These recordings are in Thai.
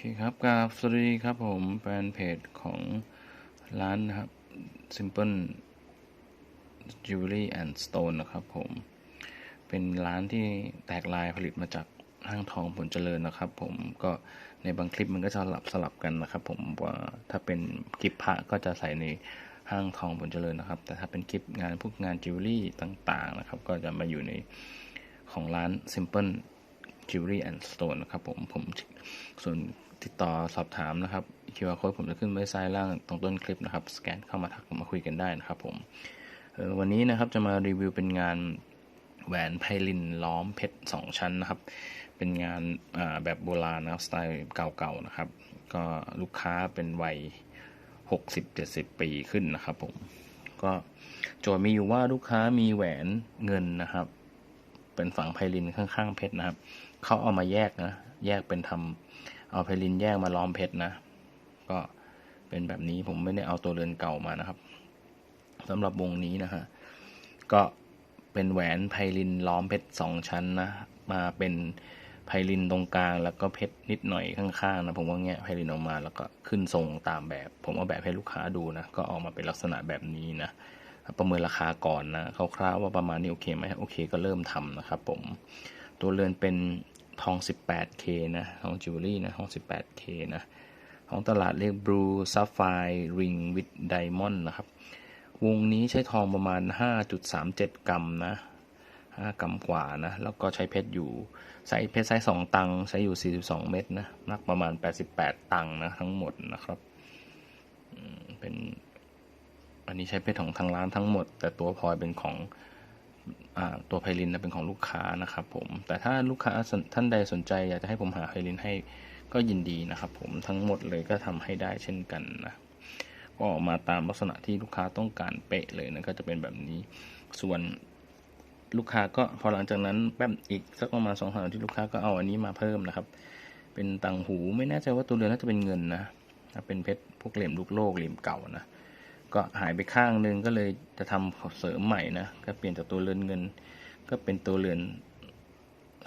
เคครับกราบสวัสดีครับผมแฟนเพจของร้านนะครับ Simple Jewelry and Stone นะครับผม เป็นร้านที่แตกลายผลิตมาจากห้างทองผลเจริญนะครับ ผมก็ในบางคลิปมันก็จะสลับสลับกันนะครับ ผมว่าถ้าเป็นคลิปพระก็จะใส่ในห้างทองผลเจริญนะครับ แต่ถ้าเป็นคลิปงานพวกงานจิวเวลรี่ต่างๆนะครับ ก็จะมาอยู่ในของร้าน Simple Jewelry and Stone นะครับผมผมส่วน ติดต่อสอบถามนะครับ QR code ผมจะขึ้นไว้ซ้ายล่างตรงต้นคลิปนะครับ สแกนเข้ามาทักมาคุยกันได้นะครับผมวันนี้นะครับจะมารีวิวเป็นงานแหวนไพลินล้อมเพชรสองชั้นนะครับ เป็นงานแบบโบราณนะครับสไตล์เก่าๆนะครับ ก็ลูกค้าเป็นวัย 60-70 ปีขึ้นนะครับผมก็โจทย์มีอยู่ว่าลูกค้ามีแหวนเงินนะครับ เป็นฝังไพลินข้างๆเพชรนะครับเขาเอามาแยกนะ แยกเป็นทำ เอาไพลินแยกมาล้อมเพชรนะ ก็เป็นแบบนี้ผมไม่ได้เอาตัวเรือนเก่ามานะครับสำหรับวงนี้นะฮะก็เป็นแหวนไพลินล้อมเพชรสองชั้นนะมาเป็นไพลินตรงกลางแล้วก็เพชรนิดหน่อยข้างๆนะผมว่าแงะไพลินออกมาแล้วก็ขึ้นทรงตามแบบ ผมเอาแบบให้ลูกค้าดูนะก็ออกมาเป็นลักษณะแบบนี้นะประเมินราคาก่อนนะคร่าวๆว่าประมาณนี้โอเคไหมโอเคก็เริ่มทำนะครับผมตัวเรือนเป็น ทอง 18K นะทองจิวเวลรี่นะทอง 18K นะของตลาดเรียก Blue Sapphire Ring with Diamond นะครับ วงนี้ใช้ทองประมาณ 5.37 กรัมนะ 5 กรัมกว่านะ แล้วก็ใช้เพชรอยู่ใส่เพชรไซส์2ตังใช้อยู่ 42 เม็ดนะนักประมาณ 88 ตังนะทั้งหมดนะครับเป็นอันนี้ใช้เพชรของทางร้านทั้งหมด แต่ตัวพลอยเป็นของ ตัวไพลินนะเป็นของลูกค้านะครับผมแต่ถ้าลูกค้าท่านใดสนใจอยากจะให้ผมหาไพลินให้ก็ยินดีนะครับผมทั้งหมดเลยก็ทำให้ได้เช่นกันนะก็ออกมาตามลักษณะที่ลูกค้าต้องการเป๊ะเลยนะก็จะเป็นแบบนี้ส่วนลูกค้าก็พอหลังจากนั้นแป๊บอีกสักประมาณสองสามที่ลูกค้าก็เอาอันนี้มาเพิ่มนะครับ เป็นตังหูไม่แน่ใจว่าตัวเรือนน่าจะเป็นเงินนะเป็นเพชรพวกเหลี่ยมลูกโลกเหลี่ยมเก่านะ ก็หายไปข้างนึงก็เลยจะทำเสริมใหม่นะ ก็เปลี่ยนจากตัวเรือนเงิน ก็เป็นตัวเรือน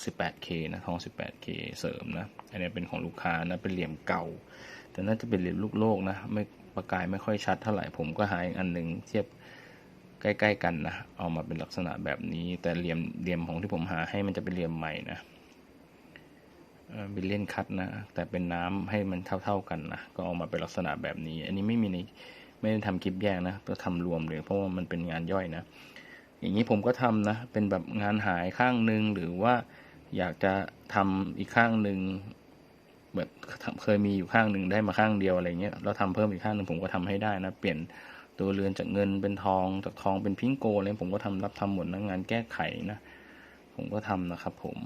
18K นะทอง 18K เสริมนะ อันนี้เป็นของลูกค้านะ เป็นเหลี่ยมเก่า แต่น่าจะเป็นเหลี่ยมลูกโลกนะ ไม่ประกายไม่ค่อยชัดเท่าไหร่ ผมก็หายอันหนึ่งเทียบใกล้ๆกันนะ เอามาเป็นลักษณะแบบนี้ แต่เหลี่ยมเหลี่ยมของที่ผมหาให้มันจะเป็นเหลี่ยมใหม่นะบิลเลียนคัตนะ แต่เป็นน้ำให้มันเท่าๆกันนะ ก็ออกมาเป็นลักษณะแบบนี้ อันนี้ไม่มีใน ไม่ได้ทำคลิปแยกนะก็ทำรวมเลย เพราะว่ามันเป็นงานย่อยนะ อย่างนี้ผมก็ทำนะ เป็นแบบงานหายข้างหนึ่งหรือว่าอยากจะทำอีกข้างหนึ่งแบบเคยมีอยู่ข้างหนึ่งได้มาข้างเดียวอะไรเงี้ยแล้วทำเพิ่มอีกข้างหนึ่งผมก็ทำให้ได้นะเปลี่ยนตัวเรือนจากเงินเป็นทองจากทองเป็นพิงโกอะไรผมก็ทำรับทำหมดนะงานแก้ไขนะ ผมก็ทำนะครับ ผม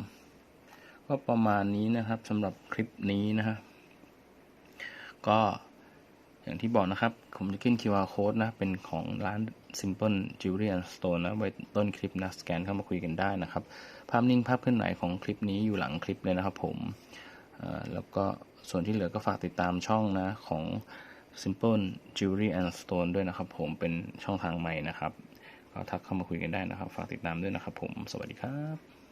ก็ประมาณนี้นะครับสำหรับคลิปนี้นะฮะก็ อย่างที่บอกนะครับ ผมจะขึ้น QR code นะ เป็นของร้าน Simple Jewelry and Stone นะ ไว้ต้นคลิปนะ สแกนเข้ามาคุยกันได้นะครับ ภาพนิ่งภาพเคลื่อนไหวของคลิปนี้อยู่หลังคลิปเลยนะครับผม แล้วก็ส่วนที่เหลือก็ฝากติดตามช่องนะของ Simple Jewelry and Stone ด้วยนะครับผม เป็นช่องทางใหม่นะครับ ก็ทักเข้ามาคุยกันได้นะครับ ฝากติดตามด้วยนะครับผม สวัสดีครับ